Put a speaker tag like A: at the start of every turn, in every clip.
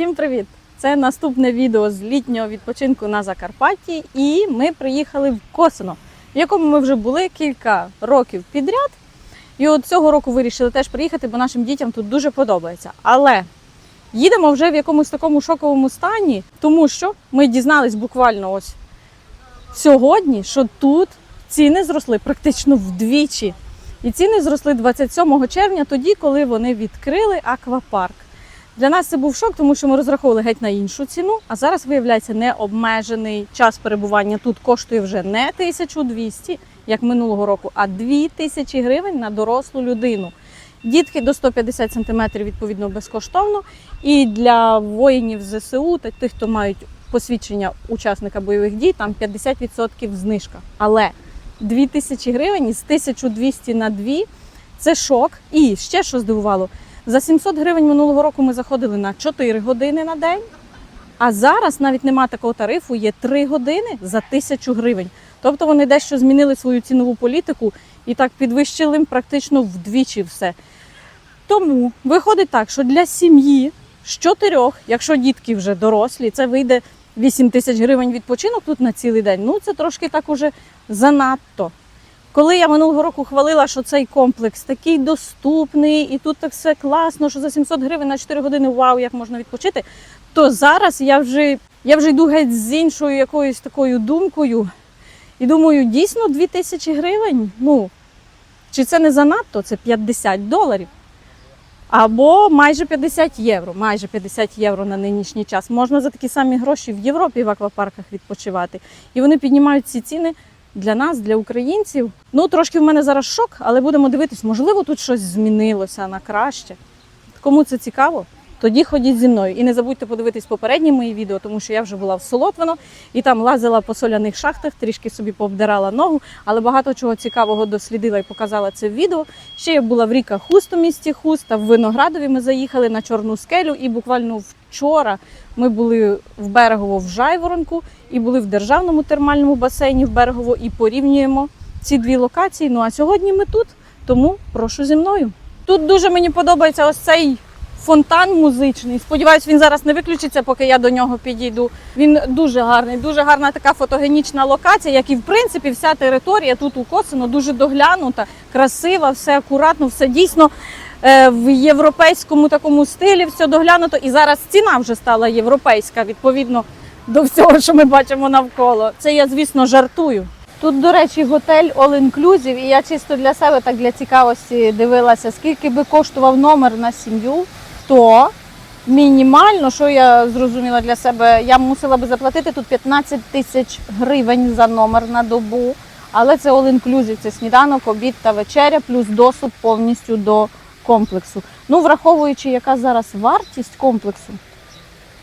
A: Всім привіт! Це наступне відео з літнього відпочинку на Закарпатті, і ми приїхали в Косино, в якому ми вже були кілька років підряд. І от цього року вирішили теж приїхати, бо нашим дітям тут дуже подобається. Але їдемо вже в якомусь такому шоковому стані, тому що ми дізнались буквально ось сьогодні, що тут ціни зросли практично вдвічі. І ціни зросли 27 червня, тоді, коли вони відкрили аквапарк. Для нас це був шок, тому що ми розраховували геть на іншу ціну. А зараз виявляється необмежений час перебування тут коштує вже не 1200, як минулого року, а 2000 гривень на дорослу людину. Дітки до 150 см відповідно безкоштовно. І для воїнів ЗСУ та тих, хто мають посвідчення учасника бойових дій, там 50% знижка. Але 2000 гривень із 1200 на 2 це шок. І ще що здивувало. За 700 гривень минулого року ми заходили на 4 години на день. А зараз навіть нема такого тарифу, є 3 години за 1000 гривень. Тобто вони дещо змінили свою цінову політику і так підвищили практично вдвічі все. Тому виходить так, що для сім'ї з чотирьох, якщо дітки вже дорослі, це вийде 8 тисяч гривень відпочинок тут на цілий день. Ну це трошки так уже занадто. Коли я минулого року хвалила, що цей комплекс такий доступний, і тут так все класно, що за 700 гривень на 4 години вау, як можна відпочити, то зараз я вже, я вже йду геть з іншою якоюсь такою думкою. І думаю, дійсно 2000 гривень. Ну, чи це не занадто? Це 50 доларів. Або майже 50 євро. Майже 50 євро на нинішній час. Можна за такі самі гроші в Європі в аквапарках відпочивати. І вони піднімають ці ціни для нас, для українців. Ну, трошки в мене зараз шок, але будемо дивитись, можливо, тут щось змінилося на краще. Кому це цікаво? Тоді ходіть зі мною. І не забудьте подивитись попередні мої відео, тому що я вже була в Солотвино і там лазила по соляних шахтах, трішки собі пообдирала ногу, але багато чого цікавого дослідила і показала це в відео. Ще я була в ріка Хуст у місті Хуста, в Виноградові ми заїхали на Чорну скелю, і буквально вчора ми були в берегово в Жайворонку і були в державному термальному басейні в берегово і порівнюємо ці дві локації. Ну а сьогодні ми тут, тому прошу зі мною. Тут дуже мені подобається ось цей фонтан музичний. Сподіваюсь, він зараз не виключиться, поки я до нього підійду. Він дуже гарний, дуже гарна така фотогенічна локація, як і в принципі вся територія тут у Косино дуже доглянута, красива, все акуратно, все дійсно в європейському такому стилі, все доглянуто. І зараз ціна вже стала європейська, відповідно до всього, що ми бачимо навколо. Це я, звісно, жартую. Тут, до речі, готель All Inclusive, і я чисто для себе, так для цікавості дивилася, скільки би коштував номер на сім'ю, то мінімально, що я зрозуміла для себе, я мусила би заплатити тут 15 тисяч гривень за номер на добу. Але це All Inclusive, це сніданок, обід та вечеря, плюс доступ повністю до комплексу. Ну, враховуючи, яка зараз вартість комплексу,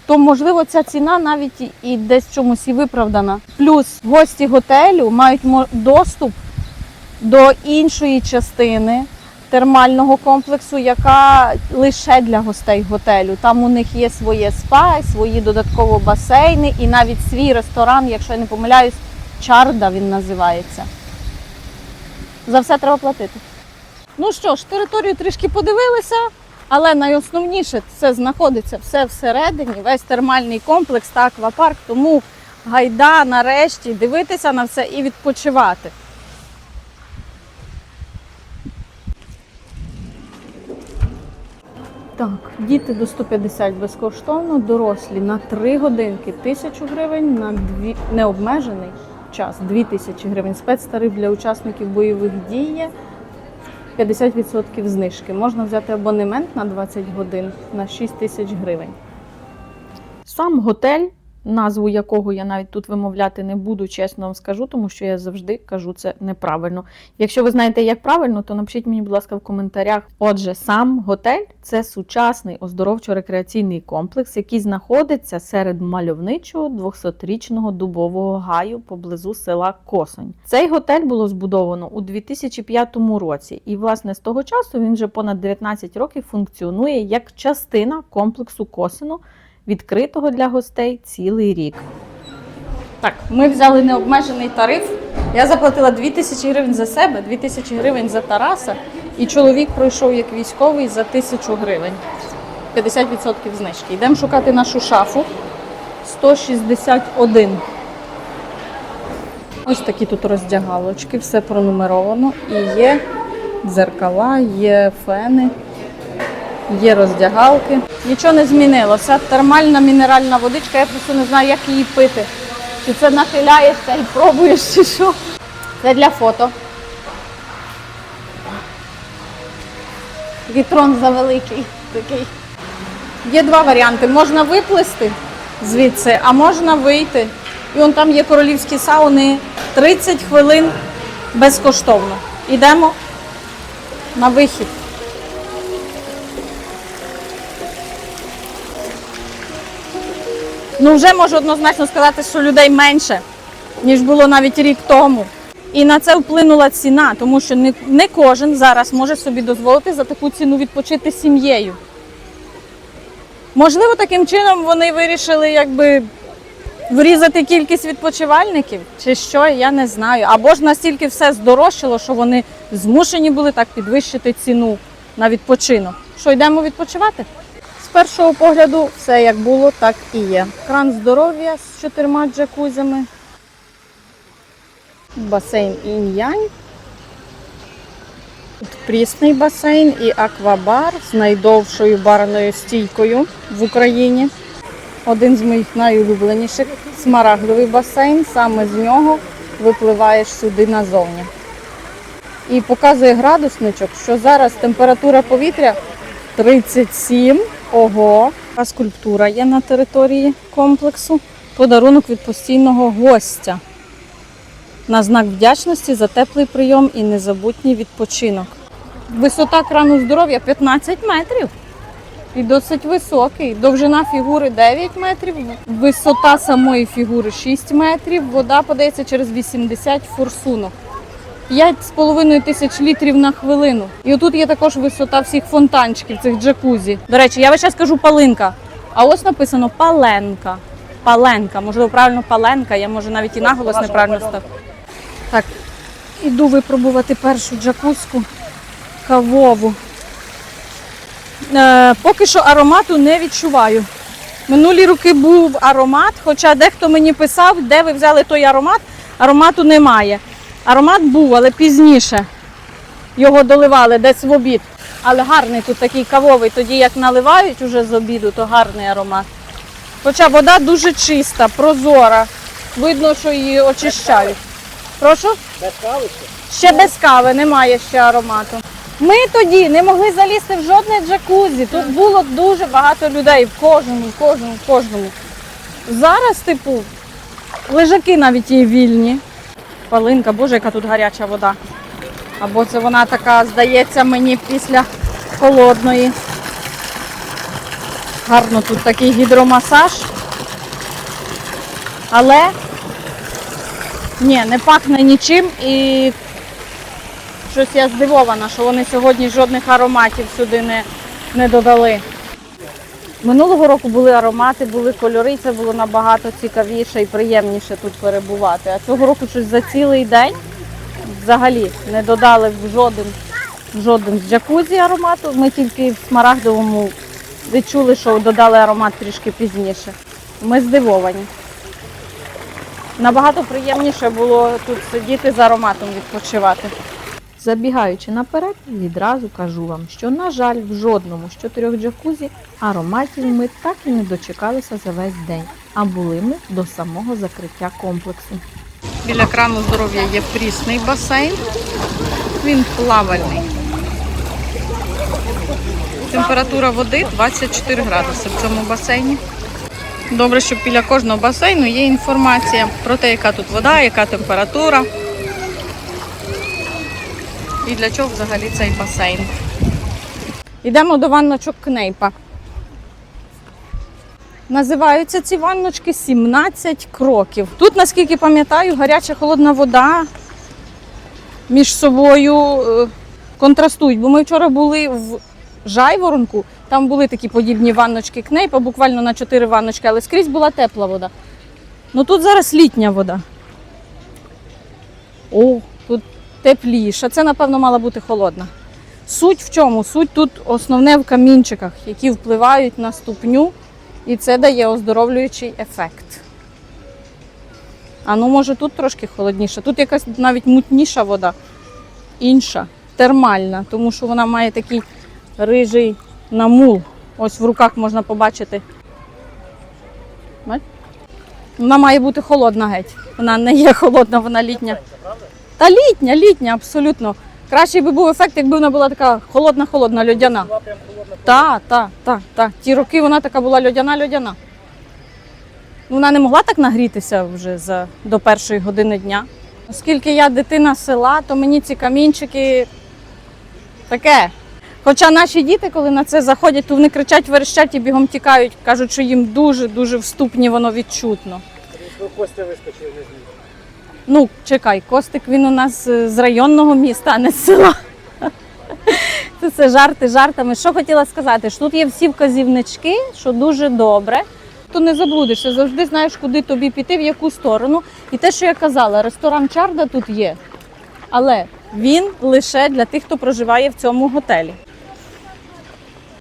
A: то можливо ця ціна навіть і- десь чомусь і виправдана. Плюс гості готелю мають доступ до іншої частини термального комплексу, яка лише для гостей готелю. Там у них є своє спа, свої додатково басейни і навіть свій ресторан, якщо я не помиляюсь, чарда він називається. За все треба платити. Ну що ж, територію трішки подивилися, але найосновніше це знаходиться все всередині, весь термальний комплекс та аквапарк. Тому гайда нарешті дивитися на все і відпочивати. Так, діти до 150 безкоштовно, дорослі на 3 годинки 1000 гривень, на 2, необмежений час 2000 гривень. Спецтариф для учасників бойових дій 50% знижки. Можна взяти абонемент на 20 годин на 6 тисяч гривень. Сам готель, назву якого я навіть тут вимовляти не буду, чесно вам скажу, тому що я завжди кажу це неправильно. Якщо ви знаєте, як правильно, то напишіть мені, будь ласка, в коментарях. Отже, сам готель це сучасний оздоровчо-рекреаційний комплекс, який знаходиться серед мальовничого 200-річного дубового гаю поблизу села Косонь. Цей готель було збудовано у 2005 році, і власне з того часу він вже понад 19 років функціонує як частина комплексу Косино, відкритого для гостей цілий рік. Так, ми взяли необмежений тариф. Я заплатила 2000 гривень за себе, 2000 гривень за Тараса, і чоловік пройшов як військовий за 1000 гривень. 50% знижки. Йдемо шукати нашу шафу 161. Ось такі тут роздягалочки, все пронумеровано. І є дзеркала, є фени, є роздягалки. Нічого не змінилося. Термальна мінеральна водичка, я просто не знаю, як її пити. Чи це нахиляєшся і пробуєш, чи що. Це для фото. Вітрон завеликий такий. Є два варіанти. Можна виплисти звідси, а можна вийти. І вон там є королівські сауни 30 хвилин безкоштовно. Ідемо на вихід. Ну, вже можу однозначно сказати, що людей менше, ніж було навіть рік тому. І на це вплинула ціна, тому що не, не кожен зараз може собі дозволити за таку ціну відпочити сім'єю. Можливо, таким чином вони вирішили якби врізати кількість відпочивальників, чи що, я не знаю. Або ж настільки все здорожчало, що вони змушені були так підвищити ціну на відпочинок. Що йдемо відпочивати? З першого погляду все як було, так і є. Кран здоров'я з чотирма джакузями, басейн інь-янь. Прісний басейн і аквабар з найдовшою барною стійкою в Україні. Один з моїх найулюбленіших смарагдовий басейн. Саме з нього випливаєш сюди назовні. І показує градусничок, що зараз температура повітря 37. Ого, а скульптура є на території комплексу. Подарунок від постійного гостя. На знак вдячності за теплий прийом і незабутній відпочинок. Висота крану здоров'я 15 метрів. І досить високий. Довжина фігури 9 метрів, висота самої фігури 6 метрів, вода подається через 80 форсунок. 5,5 тисяч літрів на хвилину. І отут є також висота всіх фонтанчиків, цих джакузі. До речі, я весь час кажу палинка, а ось написано паленка. Паленка, можливо, правильно паленка, я може навіть і наголос неправильно став. Так, іду випробувати першу джакузку кавову. Е, поки що аромату не відчуваю. Минулі роки був аромат, хоча дехто мені писав, де ви взяли той аромат, аромату немає. Аромат був, але пізніше його доливали десь в обід. Але гарний тут такий кавовий, тоді як наливають уже з обіду, то гарний аромат. Хоча вода дуже чиста, прозора. Видно, що її очищають. Прошу?
B: Без кави
A: Ще без кави, немає ще аромату. Ми тоді не могли залізти в жодне джакузі. Тут було дуже багато людей в кожному, в кожному, в кожному. Зараз, типу, лежаки навіть є вільні. Палинка, боже, яка тут гаряча вода. Або це вона така, здається, мені після холодної. Гарно тут такий гідромасаж. Але ні, не пахне нічим і щось я здивована, що вони сьогодні жодних ароматів сюди не, не додали. Минулого року були аромати, були кольори, це було набагато цікавіше і приємніше тут перебувати. А цього року щось за цілий день взагалі не додали в жоден, в жоден з джакузі аромату. Ми тільки в смарагдовому відчули, що додали аромат трішки пізніше. Ми здивовані. Набагато приємніше було тут сидіти з ароматом відпочивати.
C: Забігаючи наперед, відразу кажу вам, що, на жаль, в жодному з чотирьох джакузі ароматів ми так і не дочекалися за весь день, а були ми до самого закриття комплексу.
A: Біля крану здоров'я є прісний басейн. Він плавальний. Температура води 24 градуси в цьому басейні. Добре, що біля кожного басейну є інформація про те, яка тут вода, яка температура. І для чого взагалі цей басейн. Йдемо до ванночок Кнейпа. Називаються ці ванночки 17 кроків. Тут, наскільки пам'ятаю, гаряча холодна вода між собою е, контрастують. Бо ми вчора були в Жайворонку, там були такі подібні ванночки Кнейпа, буквально на 4 ванночки, але скрізь була тепла вода. Ну тут зараз літня вода. О, тепліша. Це, напевно, мала бути холодна. Суть в чому? Суть тут основне в камінчиках, які впливають на ступню, і це дає оздоровлюючий ефект. А ну, може, тут трошки холодніше. Тут якась навіть мутніша вода, інша, термальна, тому що вона має такий рижий намул. Ось в руках можна побачити. Вона має бути холодна геть. Вона не є холодна, вона літня. Та літня, літня, абсолютно. Кращий би був ефект, якби вона була така холодна-холодна, льодяна. Так, так, так, так. Ті роки вона така була льодяна-льодяна. Вона не могла так нагрітися вже за, до першої години дня. Оскільки я дитина села, то мені ці камінчики таке. Хоча наші діти, коли на це заходять, то вони кричать, верещать і бігом тікають, кажуть, що їм дуже-дуже в ступні воно відчутно.
B: Костя вискочив не.
A: Ну, чекай, Костик він у нас е, з районного міста, а не з села. Це все жарти жартами. Що хотіла сказати? Що тут є всі вказівнички, що дуже добре. То не заблудишся, завжди знаєш, куди тобі піти, в яку сторону. І те, що я казала, ресторан Чарда тут є. Але він лише для тих, хто проживає в цьому готелі.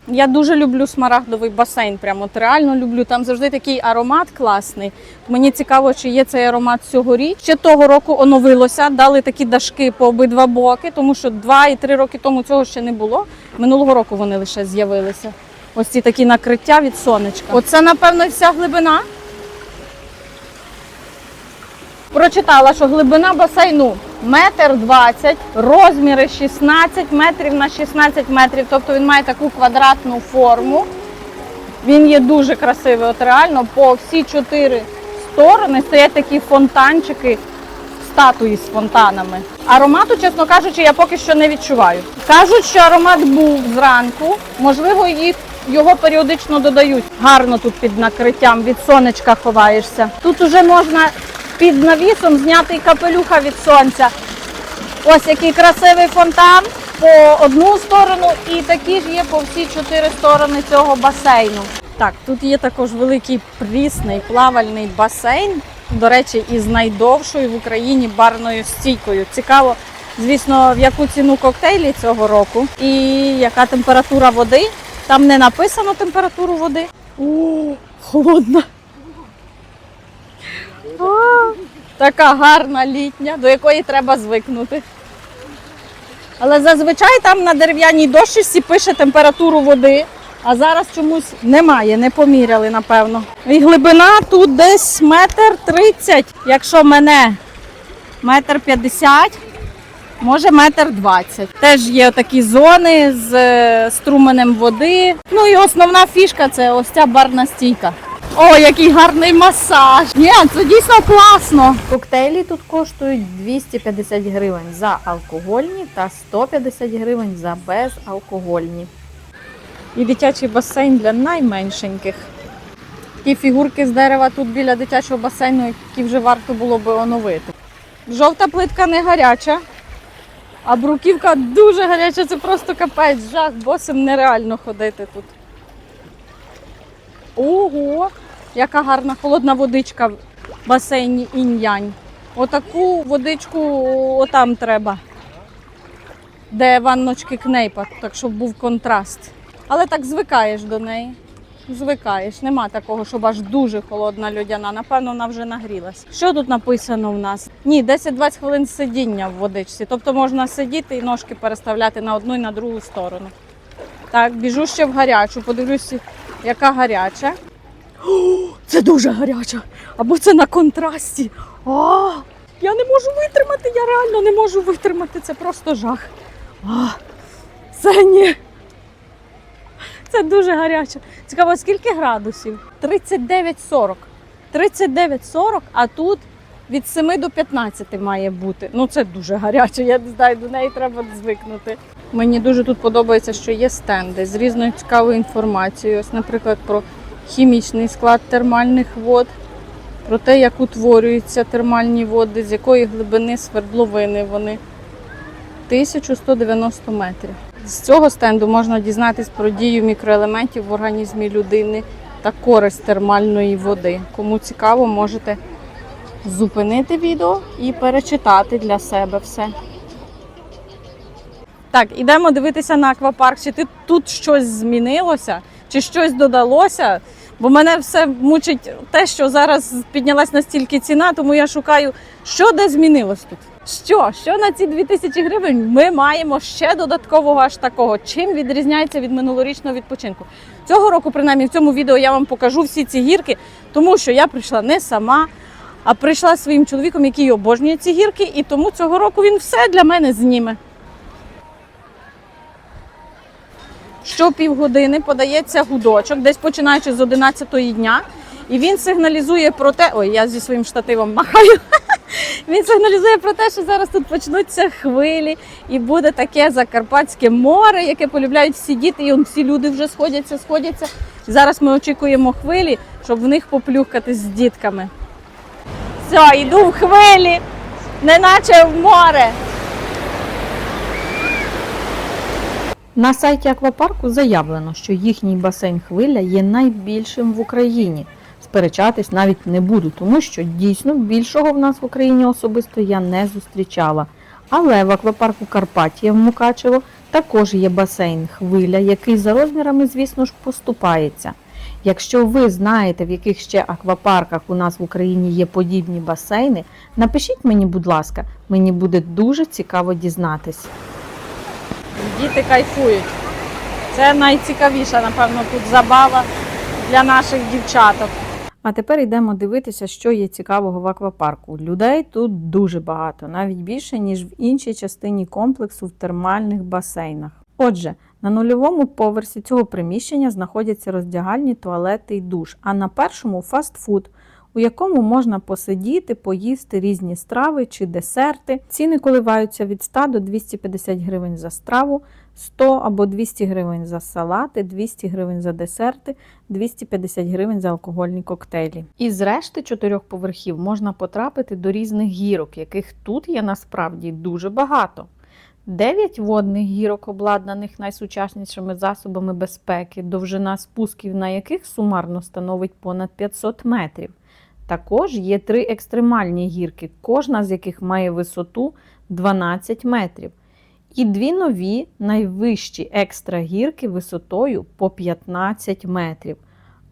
A: Я дуже люблю смарагдовий басейн. Прямо от реально люблю. Там завжди такий аромат класний. Мені цікаво, чи є цей аромат цьогоріч. Ще того року оновилося, дали такі дашки по обидва боки, тому що два і три роки тому цього ще не було. Минулого року вони лише з'явилися. Ось ці такі накриття від сонечка. Оце, напевно, вся глибина. Прочитала, що глибина басейну метр двадцять, розміри 16 метрів на 16 метрів, тобто він має таку квадратну форму. Він є дуже красивий. От реально по всі чотири сторони стоять такі фонтанчики, статуї з фонтанами. Аромату, чесно кажучи, я поки що не відчуваю. Кажуть, що аромат був зранку, можливо, їх. Його періодично додають. Гарно тут під накриттям від сонечка ховаєшся. Тут уже можна під навісом зняти і капелюха від сонця. Ось який красивий фонтан по одну сторону, і такі ж є по всі чотири сторони цього басейну. Так, тут є також великий прісний плавальний басейн. До речі, із найдовшою в Україні барною стійкою. Цікаво, звісно, в яку ціну коктейлі цього року і яка температура води. Там не написано температуру води. О, холодна. Така гарна літня, до якої треба звикнути. Але зазвичай там на дерев'яній дощечці пише температуру води, а зараз чомусь немає, не поміряли, напевно. І глибина тут десь метр тридцять, якщо мене метр п'ятдесят, може метр двадцять. Теж є такі зони з е, струменем води. Ну і основна фішка це ось ця барна стійка. О, який гарний масаж! Ні, це дійсно класно.
C: Коктейлі тут коштують 250 гривень за алкогольні та 150 гривень за безалкогольні.
A: І дитячий басейн для найменшеньких. Ті фігурки з дерева тут біля дитячого басейну, які вже варто було би оновити. Жовта плитка не гаряча, а бруківка дуже гаряча, це просто капець, жах, босим нереально ходити тут. Ого, яка гарна холодна водичка в басейні інь-янь. Отаку водичку отам треба, де ванночки кнейпа, так щоб був контраст. Але так звикаєш до неї. Звикаєш. Нема такого, щоб аж дуже холодна льодяна. Напевно, вона вже нагрілась. Що тут написано в нас? Ні, 10-20 хвилин сидіння в водичці. Тобто можна сидіти і ножки переставляти на одну і на другу сторону. Так, біжу ще в гарячу, подивлюся, яка гаряча. О, це дуже гаряча. Або це на контрасті. А, я не можу витримати, я реально не можу витримати. Це просто жах. А, це ні. Це дуже гаряче. Цікаво, скільки градусів? 39-40. 39-40, а тут від 7 до 15 має бути. Ну це дуже гаряче. Я не знаю, до неї треба звикнути. Мені дуже тут подобається, що є стенди з різною цікавою інформацією. Ось, наприклад, про хімічний склад термальних вод, про те, як утворюються термальні води, з якої глибини свердловини вони. 1190 метрів. З цього стенду можна дізнатись про дію мікроелементів в організмі людини та користь термальної води. Кому цікаво, можете зупинити відео і перечитати для себе все. Так, ідемо дивитися на аквапарк. Чи тут щось змінилося, чи щось додалося? Бо мене все мучить те, що зараз піднялась настільки ціна, тому я шукаю, що де змінилось тут. Що? Що на ці 2000 гривень ми маємо ще додаткового аж такого? Чим відрізняється від минулорічного відпочинку? Цього року, принаймні, в цьому відео я вам покажу всі ці гірки, тому що я прийшла не сама, а прийшла своїм чоловіком, який обожнює ці гірки, і тому цього року він все для мене зніме. Що півгодини подається гудочок, десь починаючи з 11 дня, і він сигналізує про те, ой, я зі своїм штативом махаю. Він сигналізує про те, що зараз тут почнуться хвилі, і буде таке закарпатське море, яке полюбляють всі діти, і всі люди вже сходяться, сходяться. Зараз ми очікуємо хвилі, щоб в них поплюхкатись з дітками. Все, йду в хвилі, неначе в море.
C: На сайті аквапарку заявлено, що їхній басейн хвиля є найбільшим в Україні. Сперечатись навіть не буду, тому що дійсно більшого в нас в Україні особисто я не зустрічала. Але в аквапарку Карпатія в Мукачево також є басейн хвиля, який за розмірами, звісно ж, поступається. Якщо ви знаєте, в яких ще аквапарках у нас в Україні є подібні басейни, напишіть мені, будь ласка, мені буде дуже цікаво дізнатись.
A: Діти кайфують. Це найцікавіша, напевно, тут забава для наших дівчаток.
C: А тепер йдемо дивитися, що є цікавого в аквапарку. Людей тут дуже багато, навіть більше, ніж в іншій частині комплексу в термальних басейнах. Отже, на нульовому поверсі цього приміщення знаходяться роздягальні туалети і душ, а на першому фастфуд, у якому можна посидіти, поїсти різні страви чи десерти. Ціни коливаються від 100 до 250 гривень за страву, 100 або 200 гривень за салати, 200 гривень за десерти, 250 гривень за алкогольні коктейлі. Із решти чотирьох поверхів можна потрапити до різних гірок, яких тут є насправді дуже багато. Дев'ять водних гірок, обладнаних найсучаснішими засобами безпеки, довжина спусків на яких сумарно становить понад 500 метрів. Також є три екстремальні гірки, кожна з яких має висоту 12 метрів. І дві нові найвищі екстра гірки висотою по 15 метрів.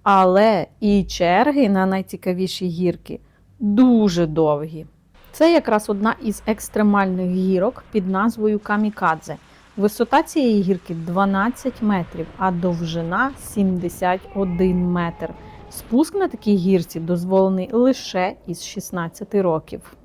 C: Але і черги на найцікавіші гірки дуже довгі. Це якраз одна із екстремальних гірок під назвою Камікадзе. Висота цієї гірки 12 метрів, а довжина 71 метр. Спуск на такій гірці дозволений лише із 16 років.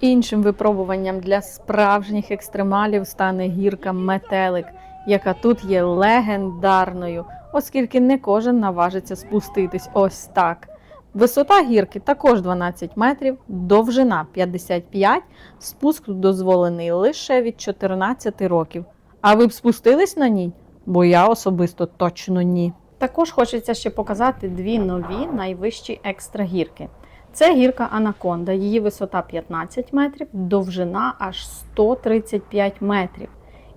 C: Іншим випробуванням для справжніх екстремалів стане гірка Метелик, яка тут є легендарною, оскільки не кожен наважиться спуститись ось так. Висота гірки також 12 метрів, довжина 55, спуск дозволений лише від 14 років. А ви б спустились на ній? Бо я особисто точно ні. Також хочеться ще показати дві нові найвищі екстра гірки. Це гірка Анаконда, її висота 15 метрів, довжина аж 135 метрів.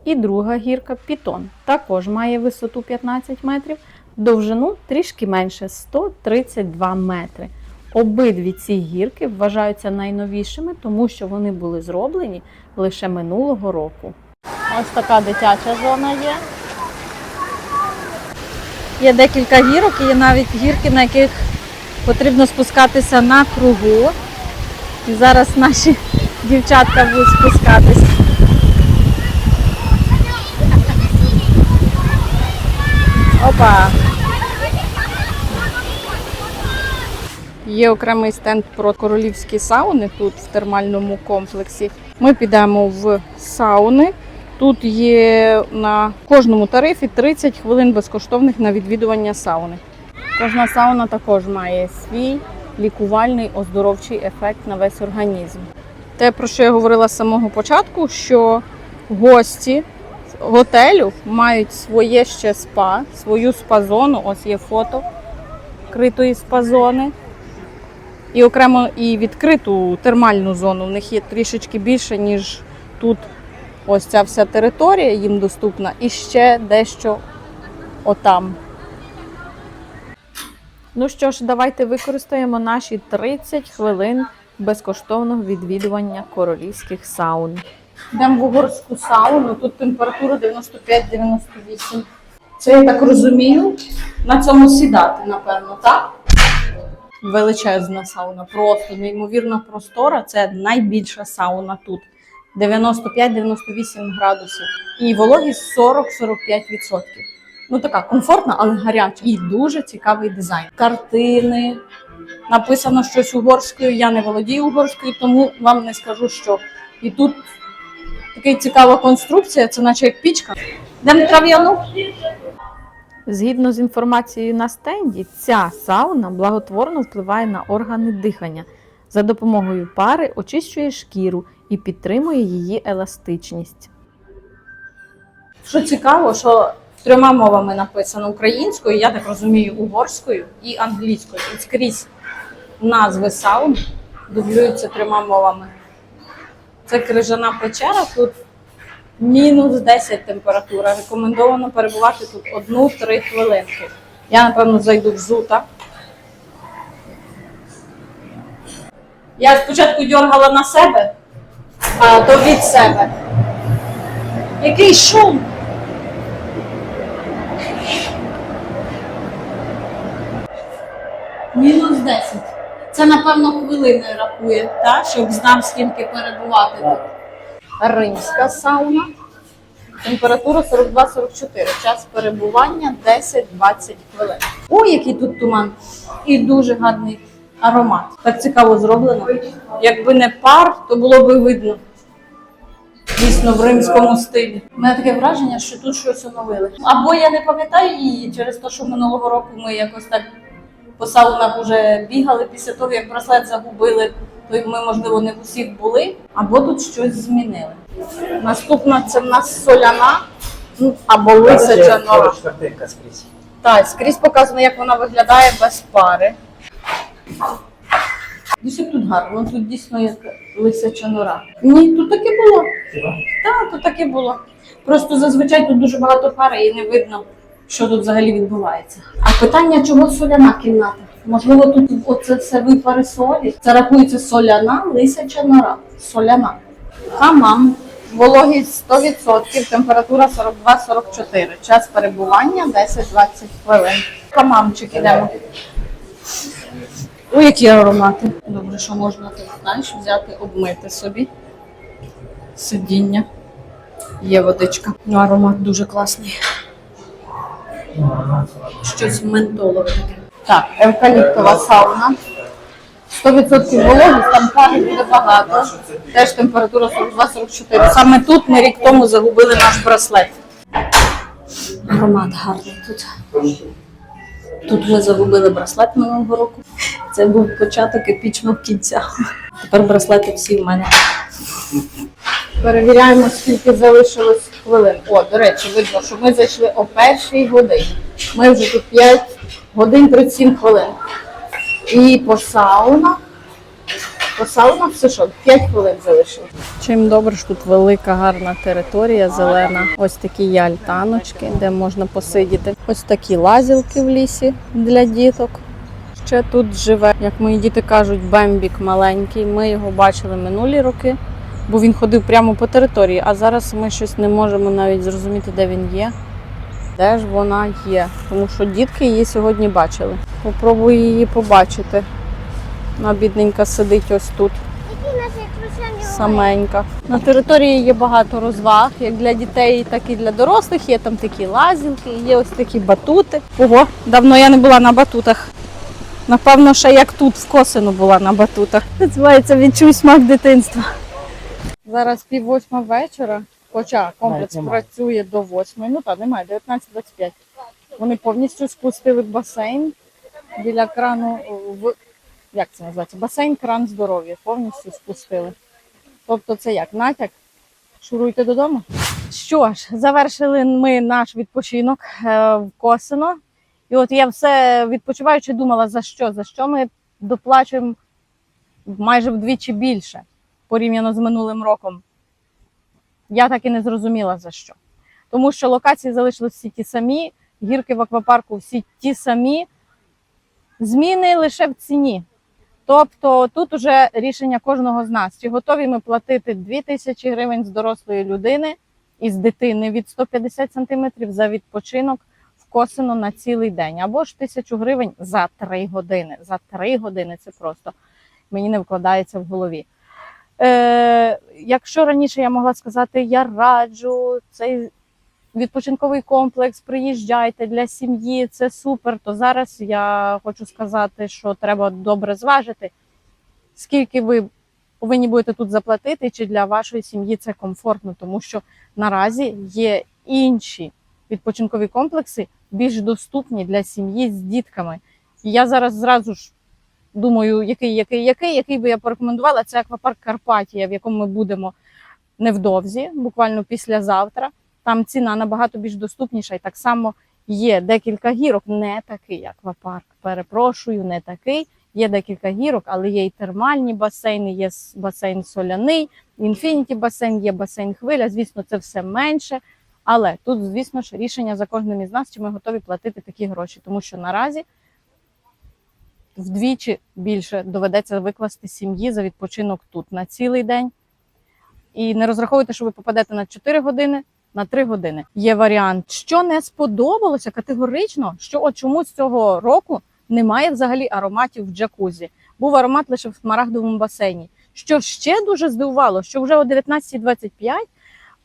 C: І друга гірка Пітон також має висоту 15 метрів, довжину трішки менше 132 метри. Обидві ці гірки вважаються найновішими, тому що вони були зроблені лише минулого року.
A: Ось така дитяча зона є. Є декілька гірок, і є навіть гірки, на яких потрібно спускатися на кругу. І зараз наші дівчатка будуть спускатись. Опа! Є окремий стенд про королівські сауни тут в термальному комплексі. Ми підемо в сауни. Тут є на кожному тарифі 30 хвилин безкоштовних на відвідування сауни. Кожна сауна також має свій лікувальний оздоровчий ефект на весь організм. Те, про що я говорила з самого початку, що гості готелю мають своє ще спа, свою спа-зону. Ось є фото критої спа-зони. І окремо і відкриту термальну зону. В них є трішечки більше, ніж тут ось ця вся територія їм доступна, і ще дещо отам.
C: Ну що ж, давайте використаємо наші 30 хвилин безкоштовного відвідування королівських саун.
A: Йдемо в угорську сауну, тут температура 95-98. Це я так розумію, на цьому сідати, напевно, так? Величезна сауна, просто неймовірно простора. Це найбільша сауна тут. 95-98 градусів. І вологість 40-45%. Ну така комфортна, але гаряча. І дуже цікавий дизайн. Картини. Написано щось угорською. Я не володію угорською, тому вам не скажу, що. І тут така цікава конструкція, це наче як пічка. Йдемо трав'яну.
C: Згідно з інформацією на стенді, ця сауна благотворно впливає на органи дихання. За допомогою пари очищує шкіру і підтримує її еластичність.
A: Що цікаво, що трьома мовами написано українською, я так розумію, угорською і англійською. І скрізь назви саун дублюються трьома мовами. Це крижана печера, тут мінус 10 температура. Рекомендовано перебувати тут одну-три хвилинки. Я, напевно, зайду взута. Я спочатку дергала на себе, а то від себе. Який шум! Мінус 10. Це, напевно, хвилини рахує, та? щоб знав, скільки перебувати тут. Римська сауна. Температура 42-44. Час перебування 10-20 хвилин. Ой, який тут туман! І дуже гарний аромат. Так цікаво зроблено. Якби не пар, то було би видно. Дійсно в римському стилі. У мене таке враження, що тут щось оновили. Або я не пам'ятаю її через те, що минулого року ми якось так по саунах вже бігали після того, як браслет загубили, то ми, можливо, не в усіх були, або тут щось змінили. Наступна це в нас соляна ну, або лисича нора. Так, скрізь показано, як вона виглядає без пари. Дійсно тут гарно, тут дійсно як лисяча нора. Ні, тут таке було. Так, тут таке було. Просто зазвичай тут дуже багато пари і не видно, що тут взагалі відбувається. А питання, чого соляна кімната? Можливо, тут оце все випари солі. Це рахується соляна лисяча нора. Соляна. Хамам. Вологість 100%, температура 42-44. Час перебування 10-20 хвилин. Хамамчик ідемо. Ой, які аромати. Добре, що можна тут, знаєш, взяти, обмити собі. Сидіння. Є водичка. Ну, аромат дуже класний. Щось ментолове таке. Так, евкаліптова сауна. 100% вологість, там пари буде багато. Теж температура 42-44. Саме тут ми рік тому загубили наш браслет. Аромат гарний тут. Тут ми загубили браслет минулого року. Це був початок епічного кінця. Тепер браслети всі в мене. Перевіряємо, скільки залишилось хвилин. О, до речі, видно, що ми зайшли о першій годині. Ми вже тут 5 годин 37 хвилин. І по саунах. По саунах все що, 5 хвилин залишилось. Чим добре, що тут велика гарна територія зелена. Ось такі є альтаночки, де можна посидіти. Ось такі лазілки в лісі для діток. Ще тут живе, як мої діти кажуть, бембік маленький. Ми його бачили минулі роки, бо він ходив прямо по території, а зараз ми щось не можемо навіть зрозуміти, де він є. Де ж вона є? Тому що дітки її сьогодні бачили. Попробую її побачити. Вона бідненька сидить ось тут. Саменька. На території є багато розваг, як для дітей, так і для дорослих. Є там такі лазілки, є ось такі батути. Ого, давно я не була на батутах. Напевно, ще як тут в Косино була на батутах. Називається відчуй смак дитинства. Зараз пів восьма вечора, хоча комплекс
B: Навіть немає.
A: працює до восьмої. Ну так, немає, 19.25. Вони повністю спустили басейн біля крану в як це називається? Басейн кран здоров'я повністю спустили. Тобто це як натяк? Шуруйте додому. Що ж, завершили ми наш відпочинок е, в Косино. І от я все відпочиваючи думала, за що? За що ми доплачуємо майже вдвічі більше порівняно з минулим роком. Я так і не зрозуміла за що. Тому що локації залишились всі ті самі, гірки в аквапарку всі ті самі. Зміни лише в ціні. Тобто тут уже рішення кожного з нас, чи готові ми платити 2 тисячі гривень з дорослої людини і з дитини від 150 сантиметрів за відпочинок в Косино на цілий день, або ж тисячу гривень за 3 години. За 3 години це просто мені не вкладається в голові. Е, якщо раніше я могла сказати, я раджу цей відпочинковий комплекс, приїжджайте для сім'ї, це супер. То зараз я хочу сказати, що треба добре зважити, скільки ви повинні будете тут заплатити, чи для вашої сім'ї це комфортно, тому що наразі є інші відпочинкові комплекси більш доступні для сім'ї з дітками. І я зараз зразу ж думаю, який, який, який, який би я порекомендувала. Це аквапарк Карпатія, в якому ми будемо невдовзі, буквально післязавтра. Там ціна набагато більш доступніша, і так само є декілька гірок, не такий аквапарк. Перепрошую, не такий. Є декілька гірок, але є і термальні басейни, є басейн соляний, інфініті басейн, є басейн хвиля. Звісно, це все менше. Але тут, звісно ж, рішення за кожним із нас, чи ми готові платити такі гроші, тому що наразі вдвічі більше доведеться викласти сім'ї за відпочинок тут на цілий день. І не розраховуйте, що ви попадете на 4 години, на 3 години. Є варіант, що не сподобалося категорично, що от чомусь цього року немає взагалі ароматів в джакузі. Був аромат лише в смарагдовому басейні. Що ще дуже здивувало, що вже о 19.25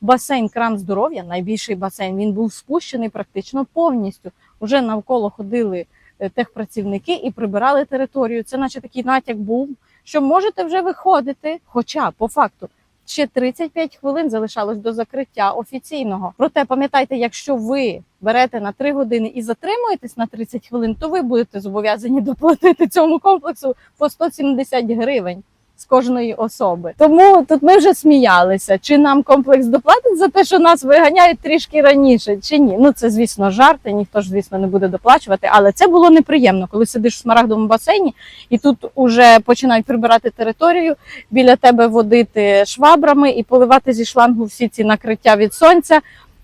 A: басейн кран здоров'я, найбільший басейн, він був спущений практично повністю. Уже навколо ходили е, техпрацівники і прибирали територію. Це наче такий натяк був, що можете вже виходити. Хоча по факту ще 35 хвилин залишалось до закриття офіційного. Проте пам'ятайте, якщо ви берете на 3 години і затримуєтесь на 30 хвилин, то ви будете зобов'язані доплатити цьому комплексу по 170 гривень. З кожної особи, тому тут ми вже сміялися, чи нам комплекс доплатить за те, що нас виганяють трішки раніше, чи ні. Ну це звісно жарти, ніхто ж звісно не буде доплачувати, але це було неприємно, коли сидиш в смарагдовому басейні, і тут уже починають прибирати територію, біля тебе водити швабрами і поливати зі шлангу всі ці накриття від сонця,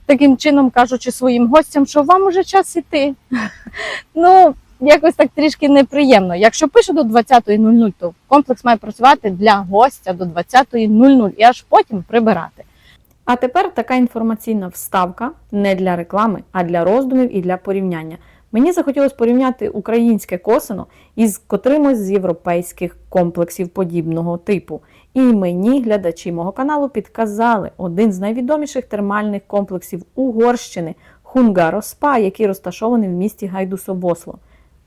A: таким чином кажучи своїм гостям, що вам уже час іти. Ну, якось так трішки неприємно. Якщо пише до 20.00, то комплекс має працювати для гостя до 20.00 і аж потім прибирати.
C: А тепер така інформаційна вставка не для реклами, а для роздумів і для порівняння. Мені захотілося порівняти українське косино із котримось з європейських комплексів подібного типу. І мені глядачі мого каналу підказали один з найвідоміших термальних комплексів Угорщини Хунгаро Спа, який розташований в місті Гайдусобосло.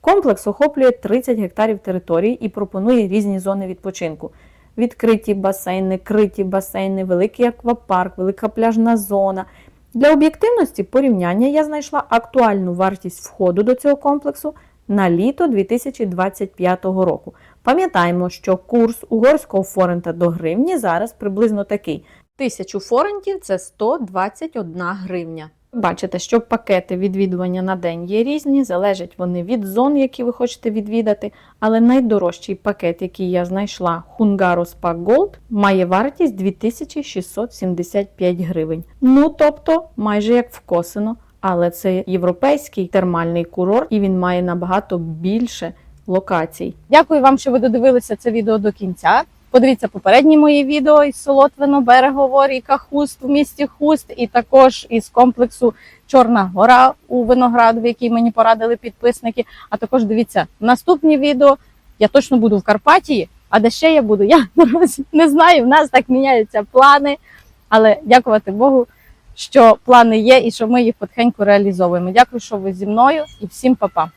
C: Комплекс охоплює 30 гектарів території і пропонує різні зони відпочинку: відкриті басейни, криті басейни, великий аквапарк, велика пляжна зона. Для об'єктивності порівняння я знайшла актуальну вартість входу до цього комплексу на літо 2025 року. Пам'ятаємо, що курс угорського форента до гривні зараз приблизно такий:
A: Тисячу форентів це 121 гривня.
C: Бачите, що пакети відвідування на день є різні, залежать вони від зон, які ви хочете відвідати. Але найдорожчий пакет, який я знайшла, Hungaro Spa Gold, має вартість 2675 гривень. Ну тобто, майже як в Косино. Але це європейський термальний курорт, і він має набагато більше локацій.
A: Дякую вам, що ви додивилися це відео до кінця. Подивіться попередні мої відео із Солотвино, Берегово, ріка Хуст в місті Хуст, і також із комплексу Чорна Гора у Виноградові, який мені порадили підписники. А також дивіться наступні відео. Я точно буду в Карпатії, а де ще я буду? Я не знаю. В нас так міняються плани. Але дякувати Богу, що плани є і що ми їх потихеньку реалізовуємо. Дякую, що ви зі мною, і всім па-па.